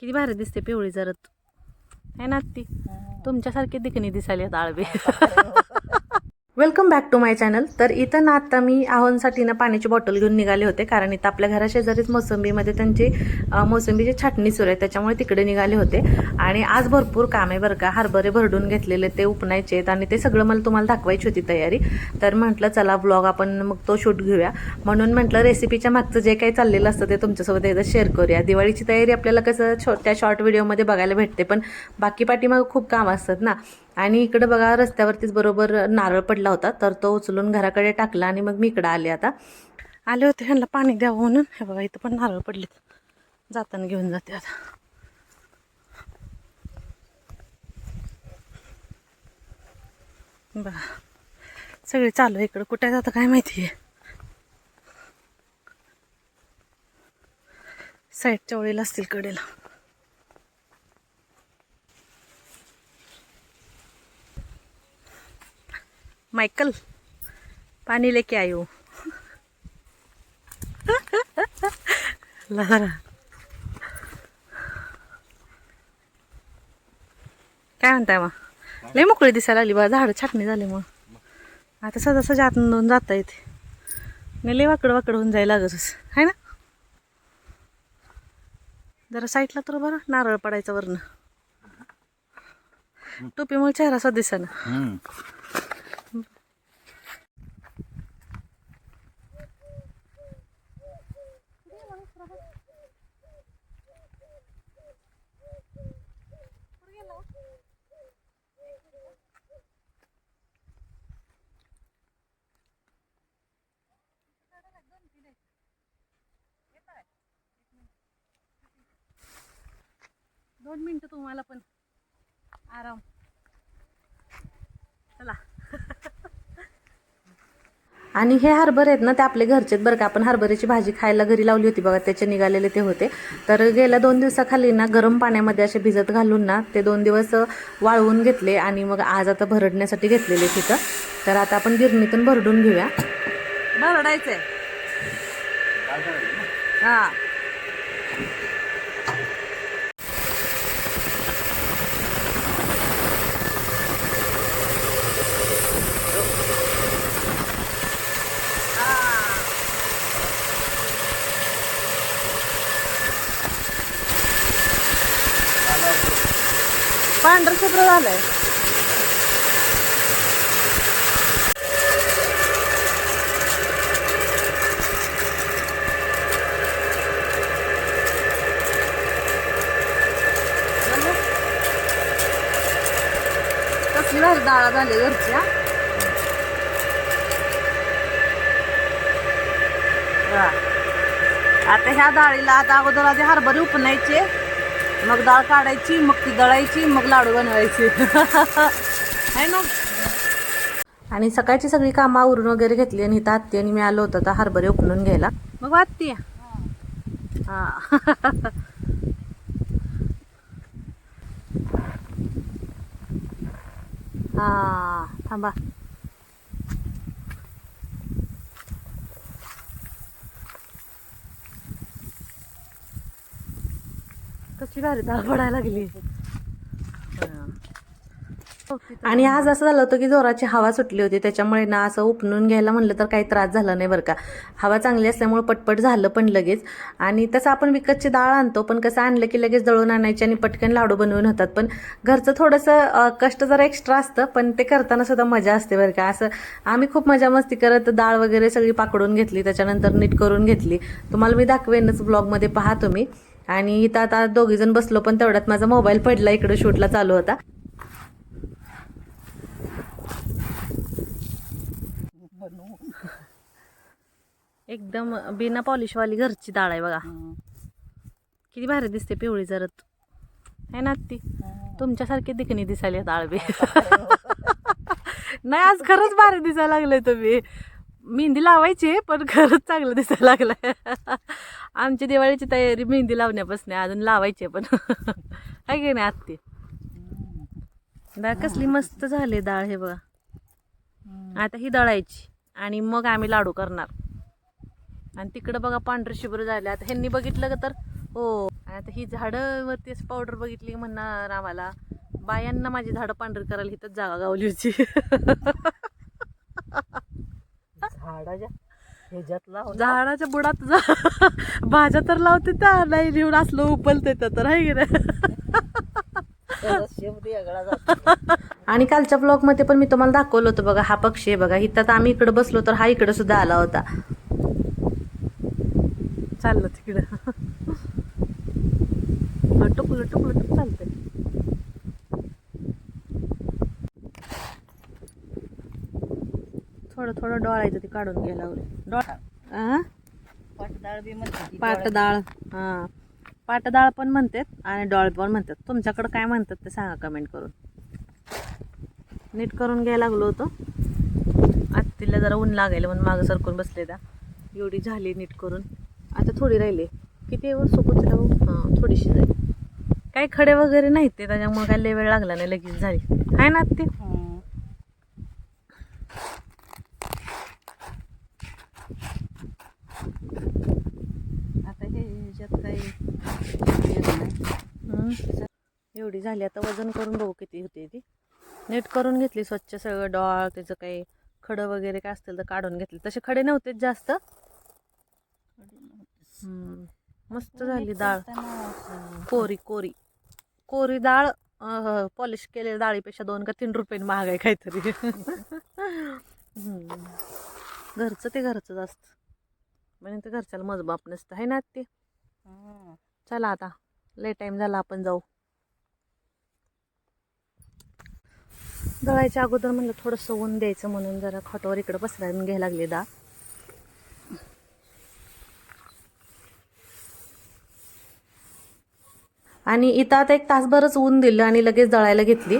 किती भारी दिसते पिवळी जरत. आहे ना ती तुमच्यासारखी दिकणी दिसायली आळबी. Welcome back to my channel तर इथं ना आता मी आहोंसाठी ना पाण्याची बॉटल घेऊन निघाले होते कारण इथं आपल्या घराशेजारीच मोसंबीमध्ये त्यांची मोसंबीची छाटणी सुरू आहे त्याच्यामुळे तिकडे निघाले होते. आणि आज भरपूर काम आहे बरं का हरभरे भरडून घेतलेले ते उपणायचे आहेत आणि ते सगळं मला तुम्हाला दाखवायची होती तयारी. तर म्हटलं चला ब्लॉग आपण मग तो शूट घेऊया. म्हणून म्हटलं रेसिपीच्या मागचं जे काही चाललेलं असतं ते तुमच्यासोबत एकदा शेअर करूया. दिवाळीची तयारी आपल्याला कसं छोट्या शॉर्ट व्हिडिओमध्ये बघायला भेटते पण बाकी पाठीमागं खूप काम असतात ना. आणि इकडं बघा रस्त्यावरतीच बरोबर नारळ पडला होता तर तो उचलून घराकडे टाकला आणि मग मी इकडं आले आता. आले होते ह्यांना पाणी द्यावं म्हणून. हे बघा इथं पण नारळ पडलेत. जाताना घेऊन जाते आता. बघा सगळे चालू आहे इकडं. कुठे जातं काय माहिती आहे साईडच्या ओळीला असतील कडेला. मायकल पाणी लेके आयो. लहरा काय म्हणताय मग? लय मोकळी दिसायला लागली बा झाडं छाटणी झाली मग. आता सजा सजा आतून जाता येते. नाही लय वाकड वाकड होऊन जायला लागतच आहे ना? जरा साईडला तर बरं नारळ पडायचं वरनं. टोपीमुळे चेहरा सा दिसा ना दोन मिनटं तुम्हाला पण. आराम. आणि हे हरभरे आहेत ना ते आपले घरचे आहेत बरं का. आपण हरभऱ्याची भाजी खायला घरी लावली होती बघा त्याचे निघालेले ते होते. तर गेल्या दोन दिवसाखाली ना गरम पाण्यामध्ये असे भिजत घालून ना ते दोन दिवस वाळवून घेतले आणि मग आज आता भरडण्यासाठी घेतलेले तिथं तर आता आपण गिरणीतून भरडून घेऊया. भरडायचंय. हां. पांढरं झालंय. कसली भारी डाळा झाली घरच्या आता ह्या डाळीला आता अगोदर आधी हरभरे उपणायचे मग डाळ काढायची मग ती दळायची मग लाडू बनवायचे. आहे ना? आणि सकाळची सगळी कामं आवरून वगैरे घेतली आणि इथं आत्ती आणि मी आलो होतो तर हरभरे उपणून घ्यायला. मग आत्ती हा. हा थांबा. कसली भारी डाळ पडायला लागली. आणि आज असं झालं होतं की जोराची हवा सुटली होती त्याच्यामुळे ना असं उपणून घ्यायला म्हणलं तर काही त्रास झाला नाही बरं का. हवा चांगली असल्यामुळे पटपट झालं पण लगेच. आणि तसं आपण विकतची डाळ आणतो पण कसं आणलं की लगेच दळून आणायची आणि पटकन लाडू बनवून होतात. पण घरचं थोडंसं कष्ट जरा एक्स्ट्रा असतं पण ते करताना सुद्धा मजा असते बरं का. असं आम्ही खूप मजा मस्ती करत डाळ वगैरे सगळी पाकडून घेतली त्याच्यानंतर नीट करून घेतली. तुम्हाला मी दाखवेनच ब्लॉगमध्ये पहा तुम्ही. आणि इथं आता दोघीजण बसलो पण तेवढ्यात माझा मोबाईल पडला इकडं शूटला चालू होता. एकदम बिना पॉलिशवाली घरची डाळ आहे बघा. किती भारी दिसते पिवळी जरत. आहे ना ती तुमच्यासारखी दिकणी दिसायली आता आळबी नाही आज खरंच भारी दिसायला लागले तुम्ही. मेहंदी लावायची पण खरंच चांगलं दिसायला लागलं आमची दिवाळीची तयारी मेहंदी लावण्यापासून आहे, अजून लावायची आहे पण. आहे की नाही आत्ती? डाळ कसली मस्त झाली डाळ हे बघा. आता ही दळायची आणि मग आम्ही लाडू करणार. आणि तिकडं बघा पांढरे शुभ्र झाले. आता ह्यांनी बघितलं का तर? हो. आता ही झाडं वरती पावडर बघितली म्हणणार आम्हाला. बायांना माझी झाडं पांढरी करायला हिथंच जागा गावली होती झाडाच्या ह्याच्यात लावून झाडाच्या बुडात जा. भाज्या तर लावते त्या नाही लिहून असलं उपलते त्या तर आहे की नाही? आणि कालच्या ब्लॉगमध्ये पण मी तुम्हाला दाखवलं होतं बघा हा पक्षी आहे बघा. इथं आता आम्ही इकडे बसलो तर हा इकडे सुद्धा आला होता. चाललं तिकडं. लटुक लटुक लटुक चालतंय. थोडं थोडं डोळायचं ते काढून घ्यायला लागले डोळा पाटदाळ. बी म्हणते पाटडाळ हां. पाटडाळ पण म्हणतात आणि डोळ पण म्हणतात. तुमच्याकडं काय म्हणतात ते सांगा कमेंट करून. नीट करून घ्यायला लागलो होतो. आत्तीला जरा ऊन लागायला म्हणून मागं सरकून बसले त्या. एवढी झाली नीट करून. आता थोडी राहिली. किती आहे सोबत राहू हां थोडीशी जाईल काही खडे वगैरे नाहीत ते त्याच्यामुळे काय लय वेळ लागला नाही लगेच झाली. आहे ना आत्ती हम्म. आता ह्याच्यात काही. एवढी झाली. आता वजन करून बघू किती होते ती. नीट करून घेतली स्वच्छ सगळं डॉळ त्याचं काही खडं वगैरे काय असतील तर काढून घेतले. तसे खडे नव्हतेच जास्त. मस्त झाली डाळ. कोरी कोरी. कोरी डाळ पॉलिश केलेल्या डाळीपेक्षा दोन का तीन रुपये महाग आहे काहीतरी. घरचं ते घरचंच असतं म्हणजे ते घरच्याला मजबाप नसतं. आहे ना ते. चला आता. लय टाईम झाला आपण जाऊ. दळायच्या अगोदर म्हणलं थोडंसं ऊन द्यायचं म्हणून जरा खॉटवर इकडं पसरायला घ्यायला लागले दा. आणि इथं आता एक तासभरच ऊन दिलं आणि लगेच दळायला घेतली.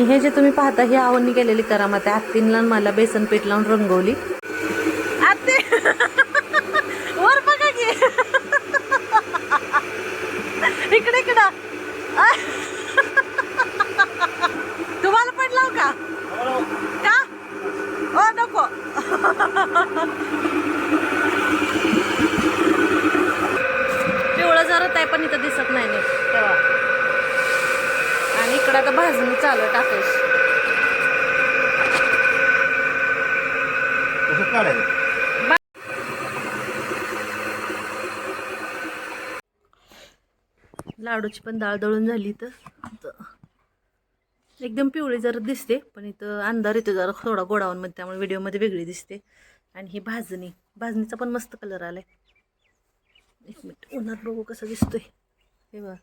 आणि हे जे तुम्ही पाहता ही आवडणी केलेली करामत आहे. आत्तींना मला बेसन पीठ लावून रंगवली. आत्ते! वर बघा की! इकडे इकडं. तुम्हाला तुम्हाला पडलाव का? का? ओ नको. पिवळं जरत आहे पण इथं दिसत नाही नीट तेव्हा आणि इकडं आता भाजणी चालू काढायचं. लाडूची पण डाळ दळून झाली तर एकदम पिवळी जरा दिसते पण इथं अंधार येतो जरा थोडा गोडावूनमध्ये त्यामुळे व्हिडिओमध्ये वेगळी दिसते. आणि ही भाजणी. भाजणीचा पण मस्त कलर आलाय. एक मिनिट उन्हात बघू कसं दिसतोय. हे बघ.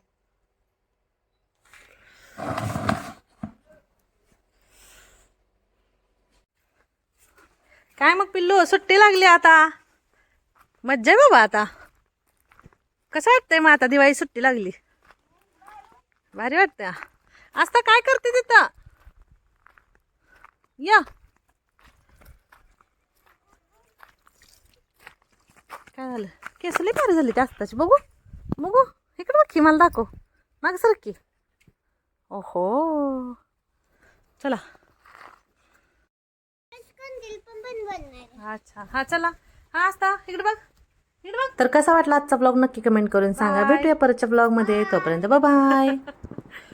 काय मग पिल्लू सुट्टी लागली आता? मज्जा आहे बाबा आता. कसं वाटतंय मग आता दिवाळी सुट्टी लागली? भारी वाटतं आता काय करते तिथं? या. काय झालं? केसली लई झाली ते आत्ताची. बघू बघू. इकडे बघ की मला दाखव. माग की ओहो. चला. अच्छा. हा चला. हा असता इकडे बघ. इकडे बघ. तर कसा वाटला आजचा ब्लॉग नक्की कमेंट करून सांगा. भेटूया परतच्या ब्लॉगमध्ये. तोपर्यंत बाय